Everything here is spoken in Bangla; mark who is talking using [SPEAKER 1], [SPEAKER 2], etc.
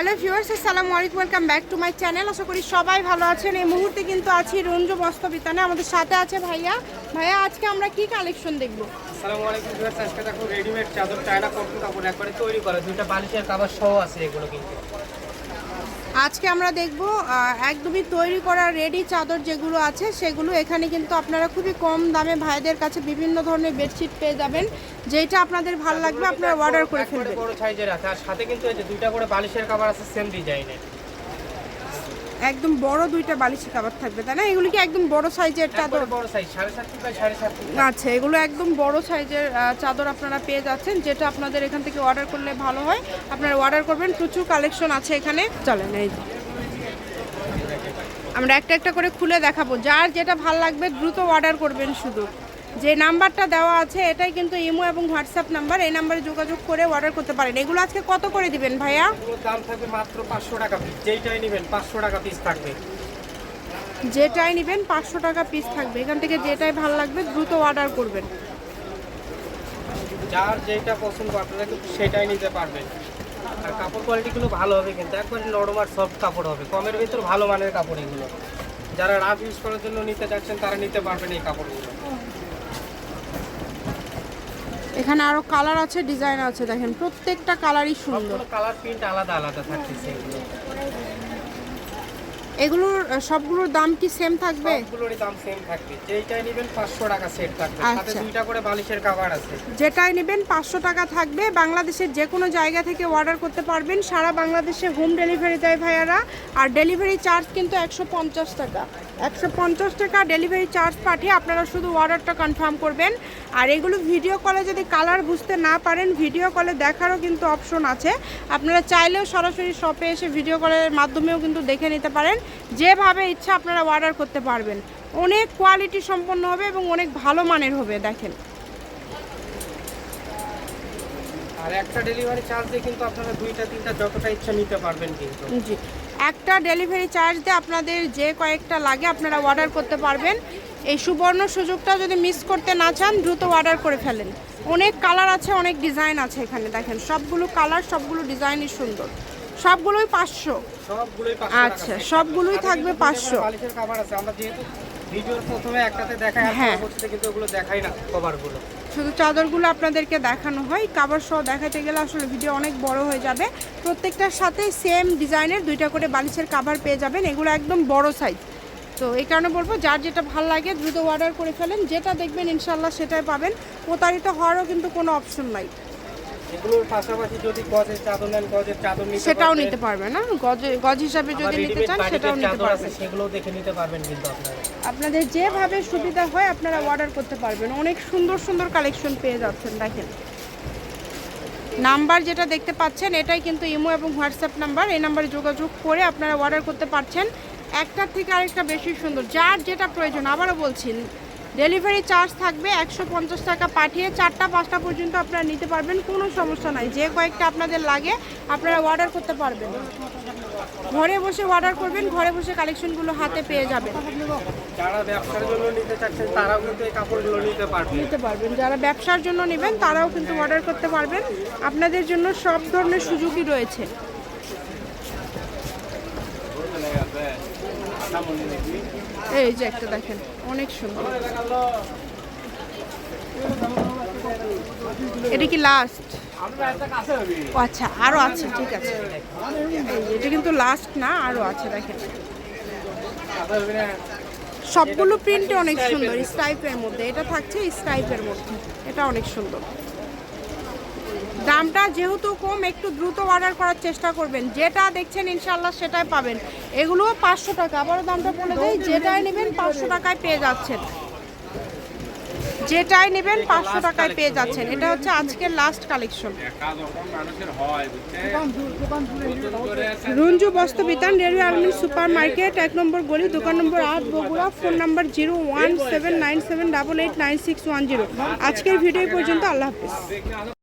[SPEAKER 1] হ্যালো ভিউয়ার্স, আসসালামু আলাইকুম, welcome back to my channel. আশা করি সবাই ভালো আছেন। এই মুহূর্তে কিন্তু আছি রঞ্জু বস্ত্রবিতানে। আমাদের সাথে আছে ভাইয়া। ভাইয়া, আজকে আমরা কি কালেকশন দেখব?
[SPEAKER 2] আসসালামু আলাইকুম ভিউয়ার্স, আজকে দেখো রেডিমেড চাদর, চায়না কটন কাপড় একবারে তৈরি করা। দুইটা বালিশের কাভার সহ আছে এগুলো কিন্তু।
[SPEAKER 1] আজকে আমরা দেখব একদমই তৈরি করা রেডি চাদর যেগুলো আছে সেগুলো এখানে কিন্তু আপনারা খুবই কম দামে ভাইদের কাছে বিভিন্ন ধরনের বেডশিট পেয়ে যাবেন। যেটা আপনাদের ভালো লাগবে আপনারা অর্ডার করে ফেলবেন।
[SPEAKER 2] বড় সাইজের আছে আর সাথে কিন্তু এই যে দুইটা করে বালিশের কভার আছে সেম ডিজাইনের
[SPEAKER 1] একদম বড় দুইটা বালিশের কাবার থাকবে তাই না? এগুলো কি একদম বড় সাইজের চাদর?
[SPEAKER 2] বড় সাইজ সাড়ে সাত বাই সাড়ে সাত
[SPEAKER 1] আচ্ছা এগুলো একদম বড় সাইজের চাদর আপনারা পেয়ে যাচ্ছেন যেটা আপনাদের এখান থেকে অর্ডার করলে ভালো হয়। আপনারা অর্ডার করবেন প্রচুর কালেকশন আছে এখানে। চলেন এই। আমরা একটা একটা করে খুলে দেখাবো। যার যেটা ভালো লাগবে দ্রুত অর্ডার করবেন শুধু। যে নাম্বারটা দেওয়া আছে এটাই কিন্তু ইমো এবং হোয়াটসঅ্যাপ নাম্বার। এই নাম্বারে যোগাযোগ করে অর্ডার করতে পারেন। এগুলো আজকে কত করে দিবেন ভাইয়া?
[SPEAKER 2] দাম থাকবে মাত্র পাঁচশো টাকা পিস যেইটাই নেবেন পাঁচশো টাকা পিস থাকবে।
[SPEAKER 1] যেটাই নেবেন পাঁচশো টাকা পিস থাকবে। এখান থেকে যেটাই ভালো লাগবে দ্রুত অর্ডার করবেন।
[SPEAKER 2] যার যেটা পছন্দ আপনারা সেটাই নিতে পারবেন। আর কাপড় কোয়ালিটিগুলো ভালো হবে কিন্তু। একবারে নরম আর সফট কাপড় হবে। কমের ভিতর ভালো মানের কাপড় এগুলো। যারা রাফ ইউজ করার জন্য নিতে চাচ্ছেন তারা নিতে পারবেন এই কাপড়গুলো।
[SPEAKER 1] এখানে আরও কালার আছে ডিজাইন আছে দেখেন প্রত্যেকটা কালারই সুন্দর।
[SPEAKER 2] কালার প্রিন্ট আলাদা আলাদা এগুলো
[SPEAKER 1] এগুলোর সবগুলোর দাম কি সেম থাকবে?
[SPEAKER 2] সবগুলোরই দাম সেম থাকবে। যেইটাই নেবেন পাঁচশো টাকা সেট থাকবে। সাথে
[SPEAKER 1] আচ্ছা।
[SPEAKER 2] দুইটা করে বালিশের কাভার আছে।
[SPEAKER 1] যেটাই নেবেন পাঁচশো টাকা থাকবে। বাংলাদেশের যে কোনো জায়গা থেকে অর্ডার করতে পারবেন। সারা বাংলাদেশে হোম ডেলিভারি দেয় ভাইয়ারা। আর ডেলিভারি চার্জ কিন্তু একশো পঞ্চাশ টাকা। একশো পঞ্চাশ টাকা ডেলিভারি চার্জ পাঠিয়ে আপনারা শুধু অর্ডারটা কনফার্ম করবেন। আর এগুলো ভিডিও কলে যদি কালার বুঝতে না পারেন ভিডিও কলে দেখারও কিন্তু অপশন আছে। আপনারা চাইলেও সরাসরি শপে এসে ভিডিও কলের মাধ্যমেও কিন্তু দেখে নিতে পারেন। যেভাবে ইচ্ছা আপনারা অর্ডার করতে পারবেন। অনেক কোয়ালিটি সম্পন্ন হবে এবং অনেক ভালো মানের হবে দেখেন।
[SPEAKER 2] আর একটা ডেলিভারি চার্জ দিয়ে কিন্তু আপনারা দুইটা তিনটা যতটা ইচ্ছা নিতে পারবেন কিন্তু।
[SPEAKER 1] জি। একটা ডেলিভারি চার্জ দিয়ে আপনাদের যে কয়েকটা লাগে আপনারা অর্ডার করতে পারবেন। এই সুবর্ণ সুযোগটা যদি মিস করতে না চান দ্রুত অর্ডার করে ফেলেন। অনেক কালার আছে অনেক ডিজাইন আছে এখানে দেখেন। সবগুলো কালার সবগুলো ডিজাইনই সুন্দর। সবগুলোই পাঁচশো।
[SPEAKER 2] পাঁচশো
[SPEAKER 1] আচ্ছা, সবগুলোই থাকবে
[SPEAKER 2] কিন্তু দুইটা করে
[SPEAKER 1] 500
[SPEAKER 2] বালিশের কাভার আছে আমরা যেহেতু ভিডিওর প্রথমে একটাতে দেখাই আর
[SPEAKER 1] হ্যাঁ।
[SPEAKER 2] পরবর্তীতে কিন্তু ওগুলো দেখাই না কভারগুলো
[SPEAKER 1] শুধু চাদরগুলো আপনাদেরকে দেখানো হয় কাবার সহ দেখাতে গেলে আসলে ভিডিও অনেক বড় হয়ে যাবে। প্রত্যেকটার সাথে সেম ডিজাইনের দুইটা করে বালিশের কাভার পেয়ে যাবেন এগুলো একদম বড় সাইজ তো এই কারণে বলব যার যেটা ভালো লাগে দ্রুত অর্ডার করে ফেলেন যেটা দেখবেন ইনশাল্লাহ সেটাই পাবেন। প্রতারিত হওয়ারও কিন্তু কোনো অপশন নাই।
[SPEAKER 2] এগুলোর পাশাপাশি যদি গজের চাদর নেন গজের চাদর নিতে
[SPEAKER 1] সেটাও নিতে পারবেন না? গজ গজ হিসাবে যদি নিতে চান সেটাও নিতে পারবেন।
[SPEAKER 2] সেগুলোও দেখে নিতে পারবেন কিন্তু আপনারা।
[SPEAKER 1] আপনাদের যেভাবে সুবিধা হয় আপনারা অর্ডার করতে পারবেন। অনেক সুন্দর সুন্দর কালেকশন পেয়ে যাচ্ছেন দেখেন। নাম্বার যেটা দেখতে পাচ্ছেন এটাই কিন্তু ইমো এবং হোয়াটসঅ্যাপ নাম্বার এই নাম্বারে যোগাযোগ করে আপনারা অর্ডার করতে পারছেন। একটার থেকে আরেকটা বেশি সুন্দর। যার যেটা প্রয়োজন আবারও বলছি ডেলিভারি চার্জ থাকবে একশো পঞ্চাশ টাকা পাঠিয়ে চারটা পাঁচটা পর্যন্ত আপনারা নিতে পারবেন কোনো সমস্যা নাই। যে কয়েকটা আপনাদের লাগে আপনারা অর্ডার করতে পারবেন। ঘরে বসে অর্ডার করবেন ঘরে বসে কালেকশনগুলো হাতে পেয়ে যাবেন।
[SPEAKER 2] যারা ব্যবসার জন্য নিতে চাচ্ছেন তারাও কিন্তু এই কাপড়গুলো নিতে পারবে
[SPEAKER 1] নিতে পারবেন। যারা ব্যবসার জন্য নেবেন তারাও কিন্তু অর্ডার করতে পারবেন। আপনাদের জন্য সব ধরনের সুযোগই রয়েছে। এই যে একটা দেখেন, অনেক সুন্দর। এটা কি লাস্ট ও আচ্ছা আরও আছে, ঠিক আছে। এটা কিন্তু লাস্ট না, আরও আছে, দেখেন। সবগুলো প্রিন্টে অনেক সুন্দর স্টাইপের মধ্যে। এটা থাকছে স্টাইপের মধ্যে, এটা অনেক সুন্দর। দামটা যেহেতু কম, একটু দ্রুত অর্ডার করার চেষ্টা করবেন। যেটা দেখছেন ইনশাল্লাহ সেটাই পাবেন। এগুলো পাঁচশো টাকা। আবারও দামটা বলে দেয় যেটাই নেবেন পাঁচশো টাকায় পেয়ে যাচ্ছেন। যেটাই নেবেন পাঁচশো টাকায় পেয়ে যাচ্ছেন। এটা হচ্ছে আজকের last collection Ranju Bastra Bitan railway army super market এক নম্বর গলি, দোকান নম্বর আট, Bogura, phone number zero one seven nine seven double eight nine six one zero. আজকের ভিডিও পর্যন্ত। আল্লাহ হাফিজ।